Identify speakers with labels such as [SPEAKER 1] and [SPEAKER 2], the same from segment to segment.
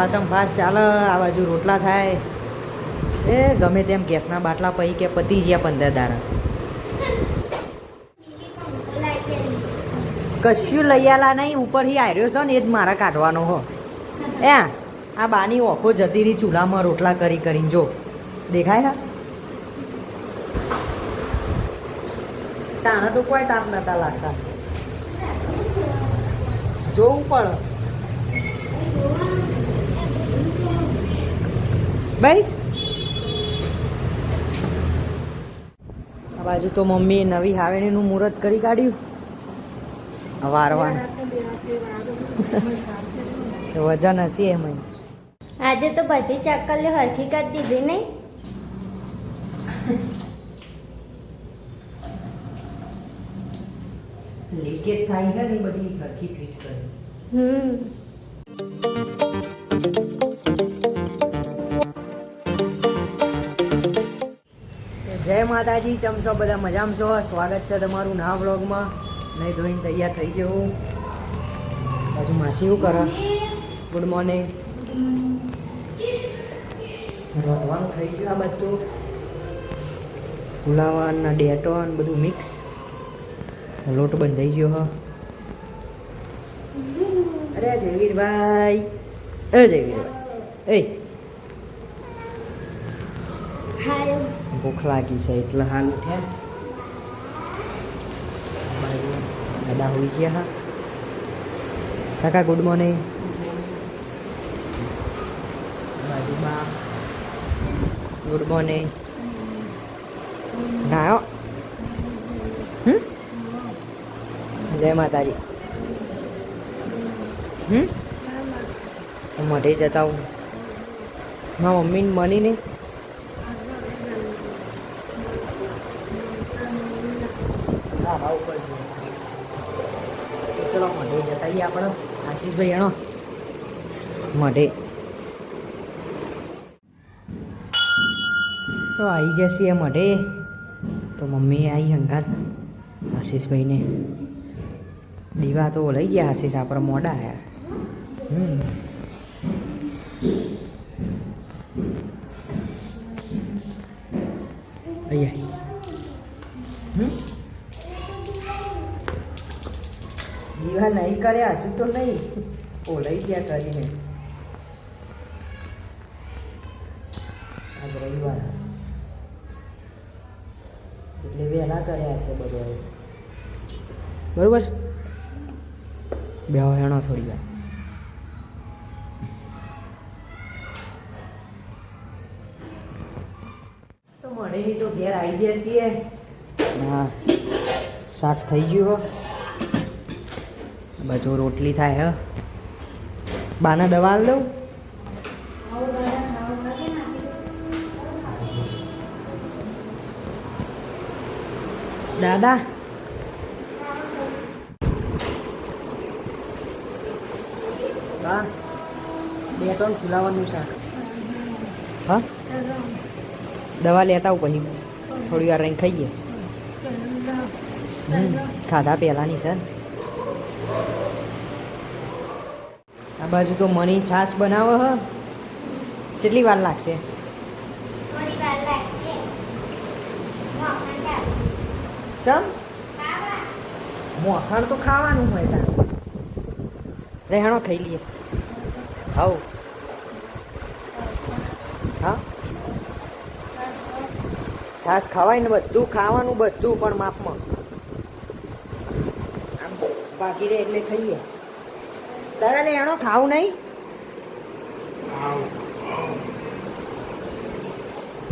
[SPEAKER 1] સફાસમ ફાસ ચાલે, આ બાજુ રોટલા થાય. એ ગમે તેમ ગેસના બાટલા પહી કે પતી જ્યાં પંદર દારા. કશું લઈ આલા નહીં, ઉપરથી આર્યો છે ને, એ જ મારા કાઢવાનો હો. એ, આ બાની ઓખો જતી રહી ચૂલામાં રોટલા કરી કરીને જો. દેખાય હા તાણે તો કોઈ તાપ નતા લાગતા. જોવું પડે. બસ આ બાજુ તો મમ્મીએ નવી હાવેણીનું મુહૂર્ત કરી કાઢ્યું. વારવાનું. વજન હશે એમ
[SPEAKER 2] આજે તો બધી ચક્કલીઓ હરખી કરી દીધી નહીં?
[SPEAKER 1] લીકેજ થાય ને બધી હરખી ફિટ કરી.
[SPEAKER 2] હમ.
[SPEAKER 1] જય માતાજી ચમસો બધા મજામાં છો? સ્વાગત છે તમારું ના બ્લોગમાં નહીં ધોઈને તૈયાર થઈ જવું બાજુ માસી શું કરે? ગુડ મોર્નિંગ રોધવાનું થઈ ગયું આ બધું. ફુલાવાન ને ડેટોન બધું મિક્સ લોટ બંધાઈ ગયો, હા. અરે જયવીરભાઈ. એ જયવીરભાઈ એ.
[SPEAKER 2] હાય
[SPEAKER 1] ભૂખ લાગી છે એટલે હાલ ઉઠ્યા બાજુ દાદા હોઈ છે હા. કાકા ગુડ મોર્નિંગ બાજુમાં. ગુડ મોર્નિંગ નાયો જય માતાજી. હમ? મોઢે જતા હું મારા મમ્મીને મની નહીં ધાબા ઉપર જઈએ. ચલો મઢે જતા આવીએ આપણે આશીષભાઈ એનો મઢે. તો આવી જશે એ મઢે. તો મમ્મી આવી હંગાર આશીષભાઈને. દીવા તો લઈ ગયા આશીષ, આપણે મોડા આવ્યા અહીંયા હમ નહીં કરે હજુ તો નહીં. ઓલાઈ ગયા કરીને. આજ રવિવાર. એટલે વહેલા કર્યા છે બધાએ. બરોબર? બે હેણા થોડી વાર તો મળેલી તો ઘેર આવી ગયા છીએ. હા શાક થઈ ગયું બાજુ રોટલી થાય, હ. બાના દવા આલ દઉં? દાદા? બા બે ટન ફુલાવાનું શાક હા? દવા લેતા પછી. થોડી વાર રહીને ખાઈએ. ખાધા પહેલાંની સર બાજુ તો મની છાશ બનાવો હ. કેટલી વાર લાગશે? ચમ? મોખણ તો ખાવાનું હોય તાર. રહેણો ખાઈ લઈએ. હાઉ. હા? છાશ ખાવાય ને બધું ખાવાનું બધું પણ માપમાં. આમ બાકી રહે એટલે ખાઈએ. દાદા ને એનો ખાવું નહીં?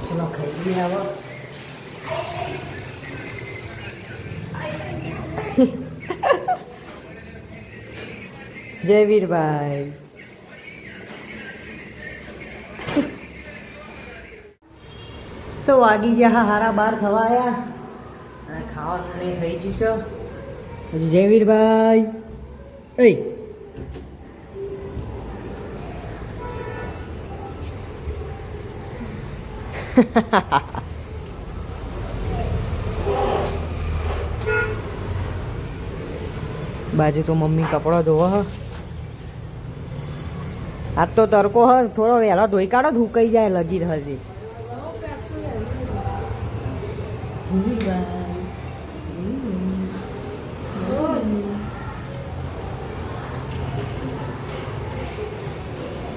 [SPEAKER 1] ચલો ખાઈ લઈએ હવે. જય વીરભાઈ. તો વાગી ગયા હારા બાર થવા આવ્યા અને ખાવાનું નહીં થઈ ગયું છે. જય વીરભાઈ. એ બાજુ તો મમ્મી કપડો ધોવો હ. આજ તો તડકો હ, થોડો વહેલો ધોઈ કાઢો તો જાય, લગી હજી.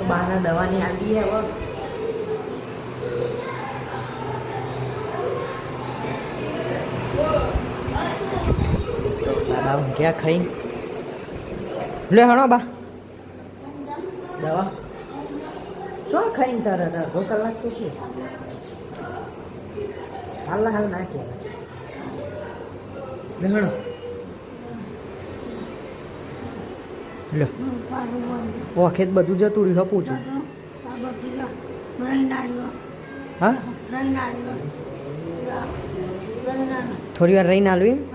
[SPEAKER 1] બહાર દવાની આવી હવે ઊંઘ્યા ખાઈ? લે હણો બા. દવા. ચો ખાઈને તારા અડધો કલાક તો શું હાલ હાલ નાખી. લે હણો. લે. વખત બધું જતું રહ્યું હપું છું હા? થોડી વાર રહીને આલું એમ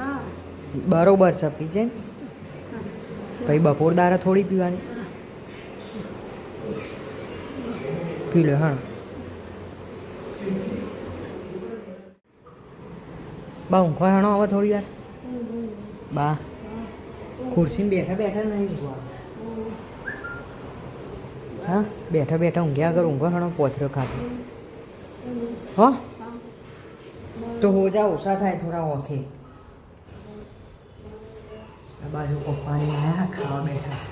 [SPEAKER 1] બરોબર છે, પી જાય. પછી બપોર દારા થોડી પીવાની. પી લે, હા. બા, ઊંઘવા હણો આવે થોડી વાર? બા, ખુરશીમાં બેઠા બેઠા નહીં ઊંઘવા હા, બેઠા બેઠા ઊંઘ્યા આગળ ઊંઘવા હણો પોથરો ખાતો. હો? તો હોજા ઓછા થાય, થોડા ઓખે. બાજુ પપ્પાની આયા ખાવા બેઠા.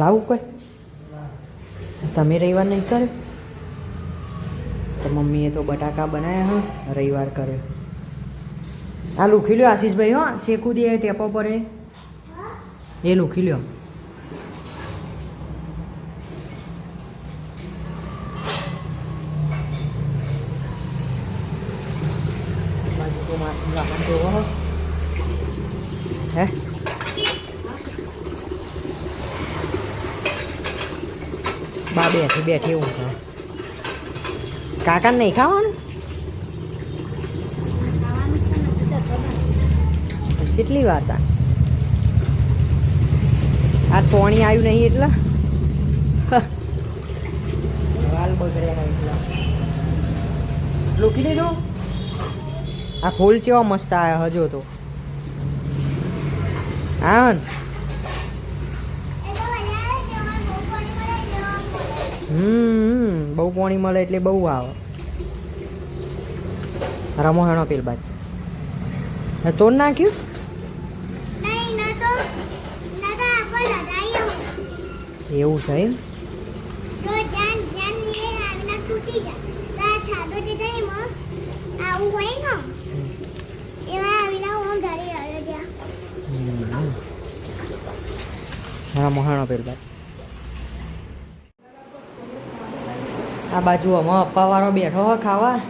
[SPEAKER 1] લાવું કોઈ. તમે રવિવાર નહીં કર્યો તો મમ્મીએ તો બટાકા બનાવ્યા હા, રવિવાર કર્યો આ લુખી લ્યો આશીષભાઈ, હો, શેકું દે, ટેપો પર એ લુખી લ્યો બાજુ તો માસી વાહન જોવો હો. હે બા બેઠી હું કાકા નહીં ખાવાનું? કેટલી વાત આ પોણી આવ્યું નહીં એટલે? વાલ બગડ્યા આ ફૂલ ચેવા મસ્ત આવ્યા હજુ તો. હા ને? હમ બહુ પાણી મળે એટલે બહુ આવે. રમો હેણો પેલ બાદ તોડ નાખ્યું? એવું છે એમ? રમો હેણો પેલ બાદ આ બાજુ અમા અપ્પા વાળો બેઠો હોય ખાવા.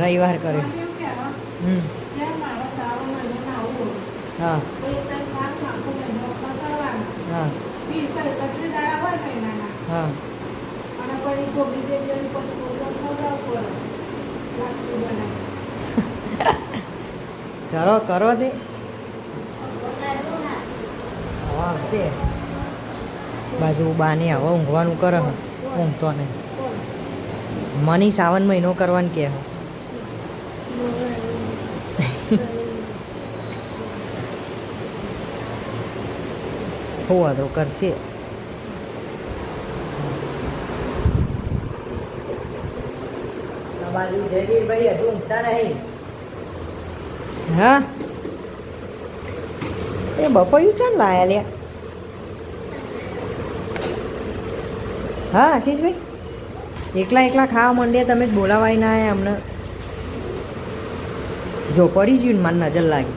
[SPEAKER 1] રવિવાર કર્યો હમ. હા. હા. હા. કરો કરો હવે આવશે. બાજુ બાને હવે ઊંઘવાનું કરે. ઊંઘતો નહીં. મની સાવન મહિનો કરવાનું કે. હે. તો કરશે. બાજુ જયવીરભાઈ હજુ ઊંઘતા નહીં. હા? એ બપોયું છે ને લાયા લ્યા હા આશીષભાઈ? એકલા એકલા ખાવા માંડીએ તમે જ બોલાવાય ના અમને. જો પડી ગયું ને મારી નજર લાગી.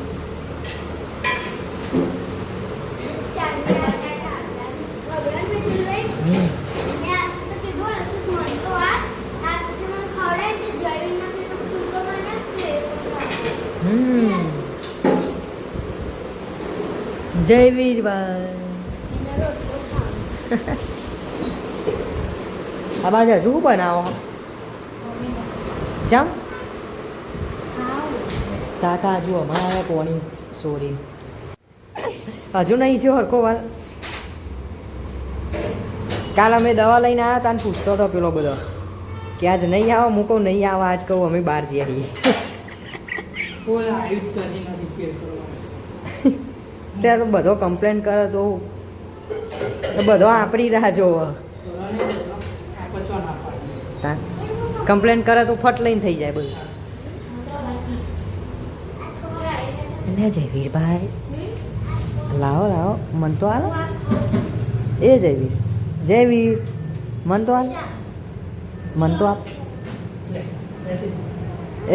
[SPEAKER 1] જય વીરભાઈ આ બાજુ શું બનાવો ચમ કાકા હજુ હમણાં આવ્યા કોની સોરી હજુ નહીં થયો હરકો વાર કાલ અમે દવા લઈને આવ્યા હતા ને પૂછતો હતો પેલો બધો કે આજ નહીં આવો મૂકો નહીં આવો આજ કહું અમે બહાર જઈએ ત્યારે બધો કમ્પ્લેન કરે તો તો બધો આપણી રાહ જોવો તા કમ્પ્લેન કરે તો ફટ લઈને થઈ જાય બધું. લે જયવીરભાઈ લાવો લાવો. મન તો હાલો. એ જયવીર જયવીર મન તો હાલ. મન તો આપ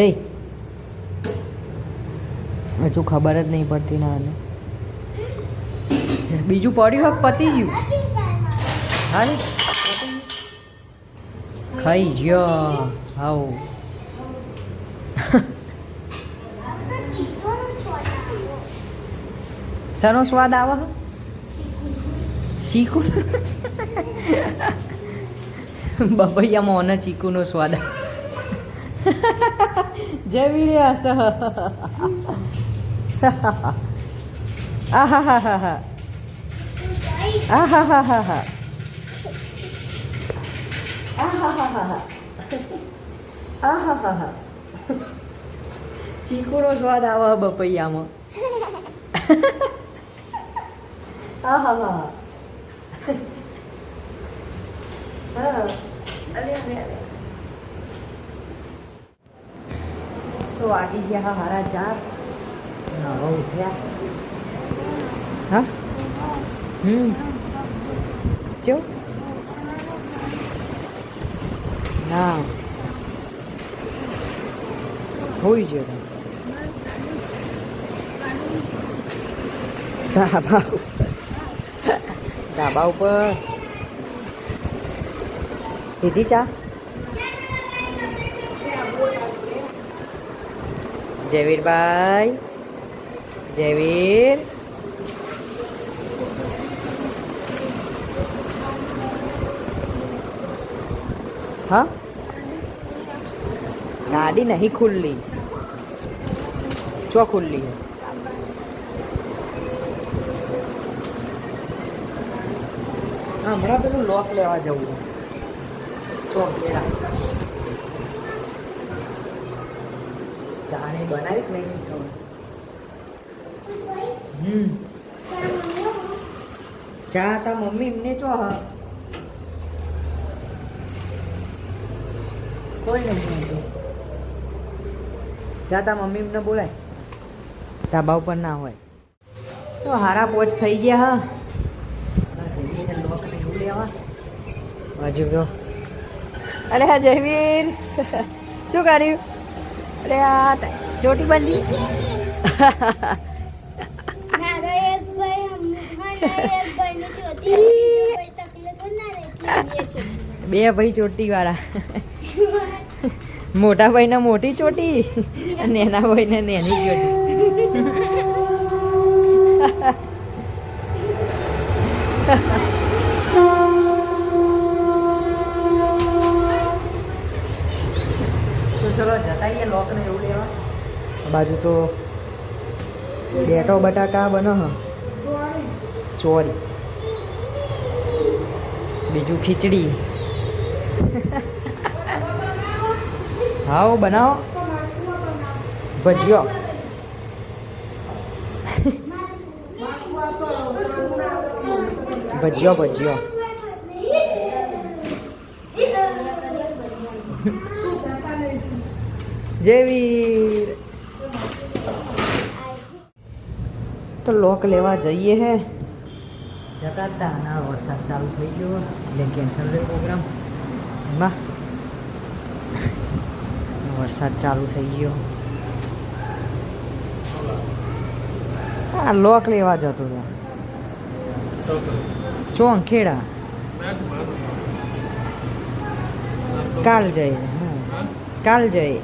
[SPEAKER 1] એ હજુ ખબર જ નહીં પડતી ના આને બીજું પડ્યું હવે પતી ગયું. હાલ. ખાઈ ગયો હાઉ શાનો સ્વાદ આવે? ચીકુ બબૈયામાં ઓને ચીકુનો સ્વાદ આવે. હા હા હા હા હા હા આહાહાહા. ચીકુનો સ્વાદ આવે બપૈયામાં. તો વાગી ગયા હારા ચાર. નવા ઉઠ્યા. હા? હમ. ચો ના. હોઈ જોઈએ ધાબા ધાબા ઉપર. પીધી ચા. જયવીરભાઈ. જયવીર. હા? ગાડી નહીં ખુલ્લી. ચો ખુલ્લી. है હમણાં પેલું લોક લેવા જવું તો લેવા ચાને બનાવી જ નહીં શીખવું? હમ. ચા તા મમ્મી, એમને ચો કોઈ આવતું. જા તા મમ્મી એમને બોલાય. ધાબા ઉપર ના હોય. તો હારા પોચ થઈ ગયા હા. હજુ ગયો અરે હા જયવીર શું કર્યું? અરે આ ચોટી બાંધી. બે ભાઈ ચોટી વાળા મોટા ભાઈને મોટી ચોટી અને એના ભાઈને નેની ચોટી. બાજુ તો બેટો બટાકા બનો ચોરી. બીજું ખીચડી. હાઓ બનાવો ભજીયો ભજીયો ભજીયો જેવી તો લોક લેવા જઈએ હે જતા હતા ના વરસાદ ચાલુ થઈ ગયો એટલે કેન્સલ રહ્યો પ્રોગ્રામ એમાં વરસાદ ચાલુ થઈ ગયો. હા લોક લેવા જતો હતો. ચોંખેડા કાલ જઈએ કાલ જઈએ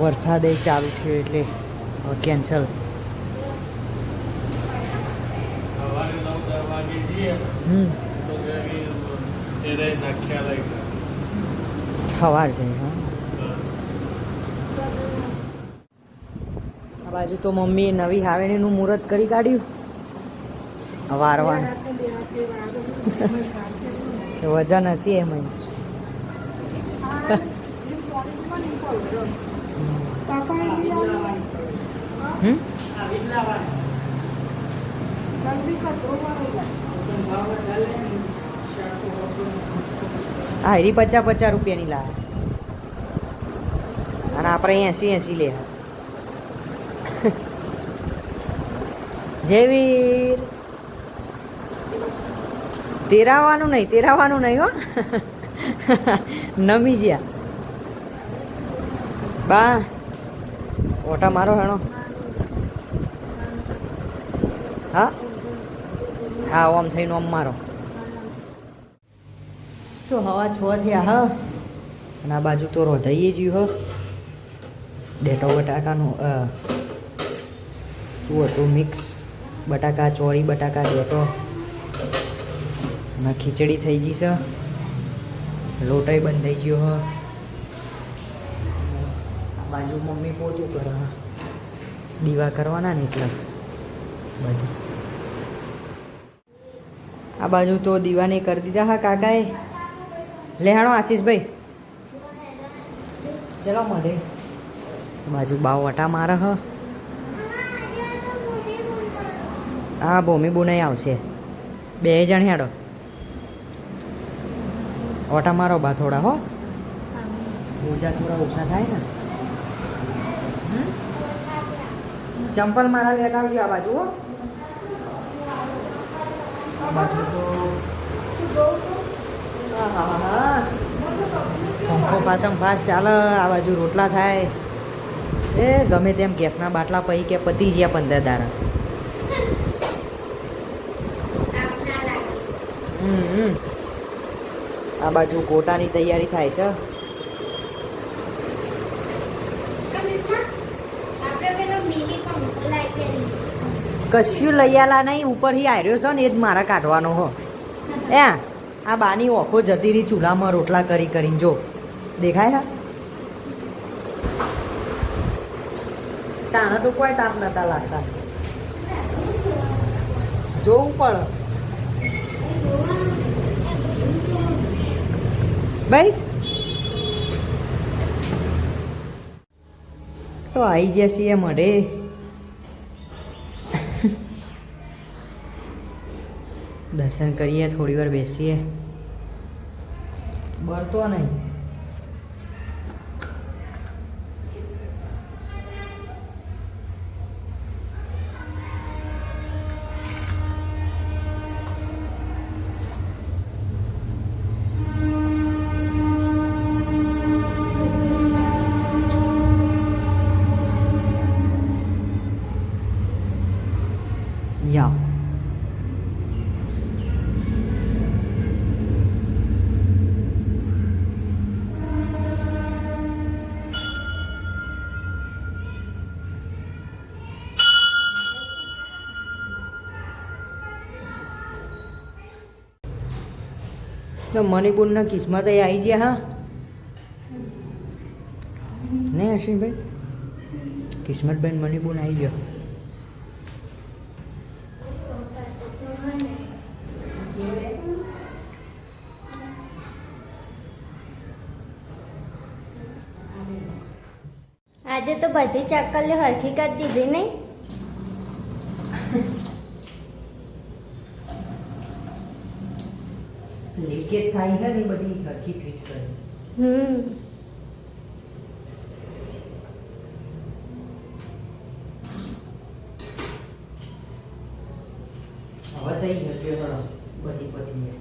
[SPEAKER 1] વરસાદ એ ચાલુ થયો એટલે હમ સવાર જઈએ હા આ બાજુ તો મમ્મીએ નવી હાવેણીનું મુહૂર્ત કરી કાઢ્યું. વારવાનું વજન હશે એમ હમ? હા એરી પચાસ પચાસ રૂપિયાની લાવે. અને આપણે એંસી એંસી લે. જયવીર તેરાવાનું નહીં તેરાવાનું નહીં હો. નમી જ્યા. બા, ઓટા મારો હેણો. હા? હા ઓમ થઈને ઓમ મારો. તો હવા છ થયા, હ. અને આ બાજુ તો રોધાઈએ જ્યું હ. ડેટો બટાકાનું શું હતું, મિક્સ બટાકા, ચોળી, બટાકા, ડેટો. અને ખીચડી થઈ ગઈ છે. લોટાઈ બંધ થઈ ગયો, હ. બાજુ મમ્મી પોતું કરે. દીવા કરવાના ને એટલે. બાજુ. આ બાજુ તો દીવાને કરી દીધા હા કાકાએ. લેહાણો આશીષભાઈ. ચલો મળે. બાજુ બાવ વટા મારે હ. હા ભૂમિ બુનાઈ આવશે. બે જણ હેડો. ઓટા મારો બા થોડા હો. ઓજા થોડા ઓછા થાય ને? ચંપલ મારા લેતા આવજો આ બાજુ હો. બાજુ તો પંખો પાછમ ફાસ ચાલે, આ બાજુ રોટલા થાય. એ ગમે તેમ ગેસના બાટલા પહી કે પતી ગયા પંદર દારા. હમ. આ બાજુ કોટાની તૈયારી થાય છે.
[SPEAKER 2] આપણે પેલો મિની પંખો
[SPEAKER 1] કશું લઈ આલા નહીં, ઉપરથી આવ્યો છે ને એ જ મારા કાઢવાનો હો. એ આ બાની ઓખો જતી રહી ચૂલામાં રોટલા કરી કરીને, જો. દેખાય હા તાણે તો કોઈ તાપ નતા લાગતા. જોવું પણ બસ. તો આવી જશે એ મળે દર્શન કરીએ થોડી વાર બેસીએ. બરતો નહીં. તો મણિપુરના કિસ્મત આવી ગયા, હા? નહીં અશ્વિનભાઈ કિસ્મતબેન મણિપુર આવી ગયો.
[SPEAKER 2] આજે તો બધી ચક્કલ હરખી કરી દીધી નહીં.
[SPEAKER 1] લીકેજ થાય છે ને બધી સરખી ફિટ કરે.
[SPEAKER 2] હમ.
[SPEAKER 1] હવે જઈ ગયો બધી બધી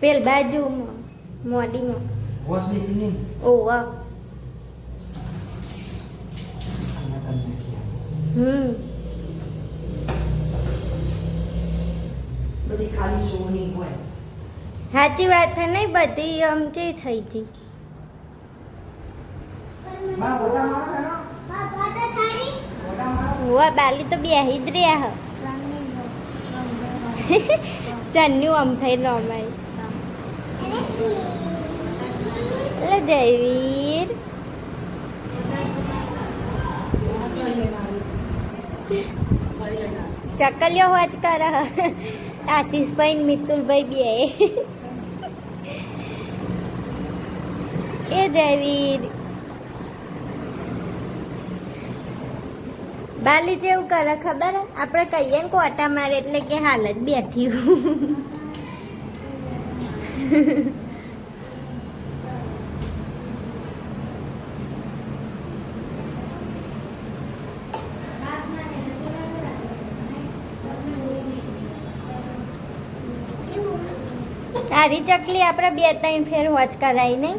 [SPEAKER 2] પેલ બાજુમાં મોડીમાં
[SPEAKER 1] વોશ બેસી નહીં
[SPEAKER 2] ઓવા
[SPEAKER 1] ખાના કરી નાખીએ
[SPEAKER 2] હમ
[SPEAKER 1] બધી ખાલી સોની હોય
[SPEAKER 2] સાચી વાત છે નહીં બધી અમચી થઈ ગઈ. ઓવા બાલી તો બેહી જ રહ્યા હ. ચન્નું આમ થઈ રમાય એટલે જયવીર. ચકલિયો હોજ કર. આશીષભાઈ મિતુલભાઈ બે. એ જયવીર
[SPEAKER 3] બાલી જેવું કરે, ખબર? આપણે કહીએ ને કોટા મારે એટલે કે હાલ જ બેઠી તારી ચકલી આપણે બે ત્રણ ફેર વોચ કરાવી નહીં?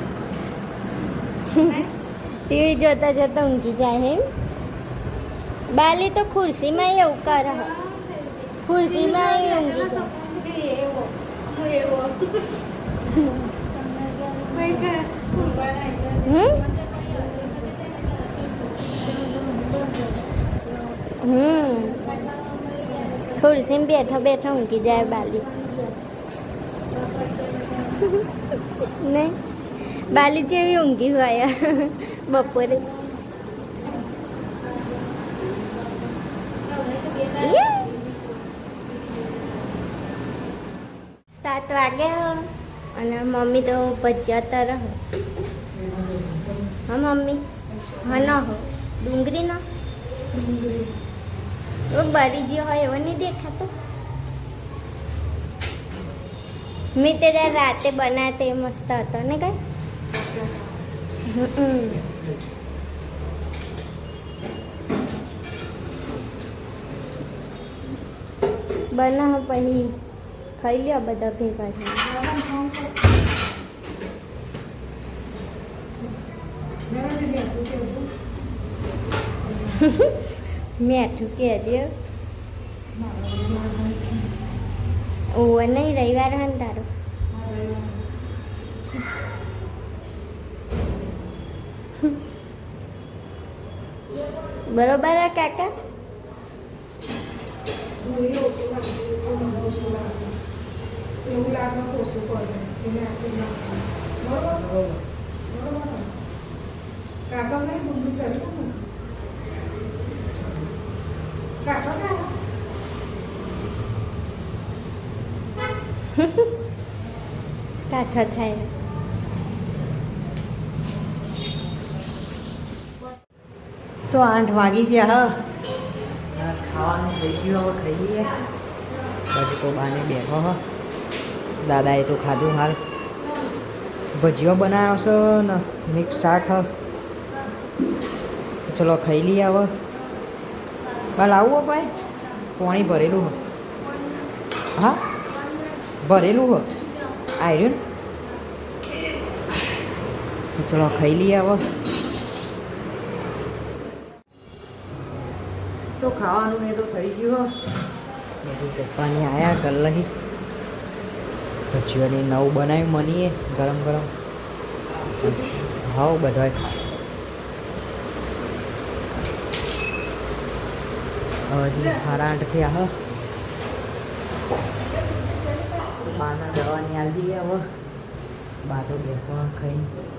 [SPEAKER 3] ટીવી જોતા જોતા ઊંઘી જાય એમ. બાલી તો ખુરશીમાં એવું કરે. ખુરશીમાં ઊંઘી જાય. હમ. ખુરશીમાં બેઠો બેઠો ઊંઘી જાય બાલી. નહીં? બાલી જેવી ઊંઘી હોય. બપોરે. સાત વાગે અને મમ્મી તો ભજીયા તર હા. મમ્મી? હા, ન હો. ડુંગળી ન? ઓ બળી હોય એવો નહીં દેખાતો. મેં તે રાતે બનાવ્યા તે મસ્ત હતો ને કઈ? હમ. બનાવો પછી ખાઈ લ્યો બધા ભેગા થઈને. મેઠું કહેજો ઓવર નહીં રવિવાર હન તારો બરોબર હે કાકા
[SPEAKER 4] એવું લાગે તો ઓછું પડે એને આટલું નાખવાનું. બરોબર બરોબર ને? કાચો નહીં ડુંગળી ચડ્યું ને કાચો કાઢો
[SPEAKER 3] કાઠો થાય
[SPEAKER 1] તો આઠ વાગી ગયા, હા. ખાવાનું થઈ ગયું, હવે ખાઈએ. તો બાને બેઠો હ. દાદાએ તો ખાધું હાલ. ભજીયો બનાવશો ને મિક્સ શાક, હ. ચલો ખાઈ લઈએ હવે. કાલ આવું ભાઈ. પાણી ભરેલું હ. ભરેલું હ. આવ્યું ને ચલો ખાઈ લઈએ હવે. તો ખાવાનું એ તો થઈ ગયું બધું પપ્પાની આયા ગલ્લાહી. ભજીઓની નવું બનાવ્યું મનીએ ગરમ ગરમ. હાવ બધાય હજી સાડા આઠ થયા હ. બાના જવાની આવી હવે બા તો બેસવા ખાઈને.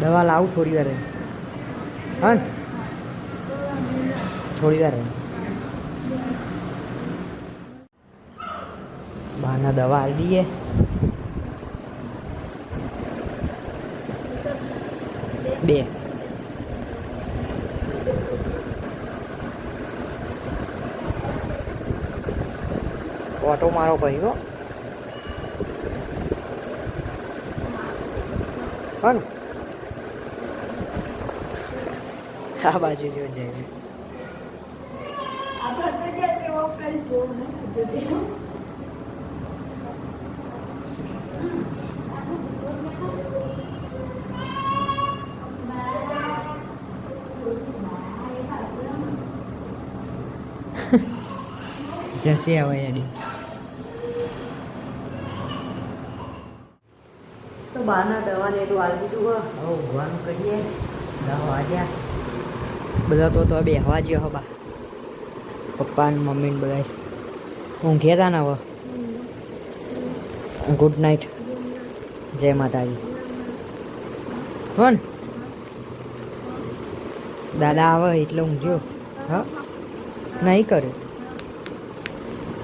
[SPEAKER 1] દવા લાવું થોડી વાર. હા? થોડી વાર. બાના દવા આલી દઈએ. બે. ઓટો મારો કર્યો હા ને? આ બાજુ જો જાય જશે હવે એની તો બહારના દવાને તો આલી દીધું હો હવે ઊંઘવાનું કરીએ દસ વાગ્યા બધા તો તો બેહવા હવા હો હવા પપ્પા ને મમ્મી ને બધા હું તા ને હવે ગુડ નાઇટ જય માતાજી. કોણ દાદા આવે એટલે હું જો હા? નહીં કર્યું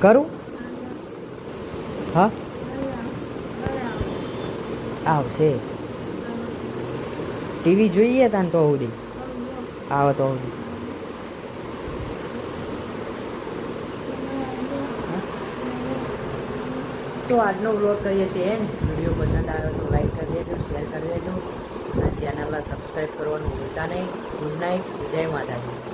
[SPEAKER 1] કરું? હા? આવશે. ટીવી જોઈએ તાન તો સુધી આવે તો તો આજનો વ્લોગ કરીએ છીએ વીડિયો પસંદ આવ્યો તો લાઈક કરી દેજો શેર કરી દેજો. અને ચેનલને સબસ્ક્રાઈબ કરવાનું ભૂલતા નહીં. ગુડ નાઇટ જય માતાજી.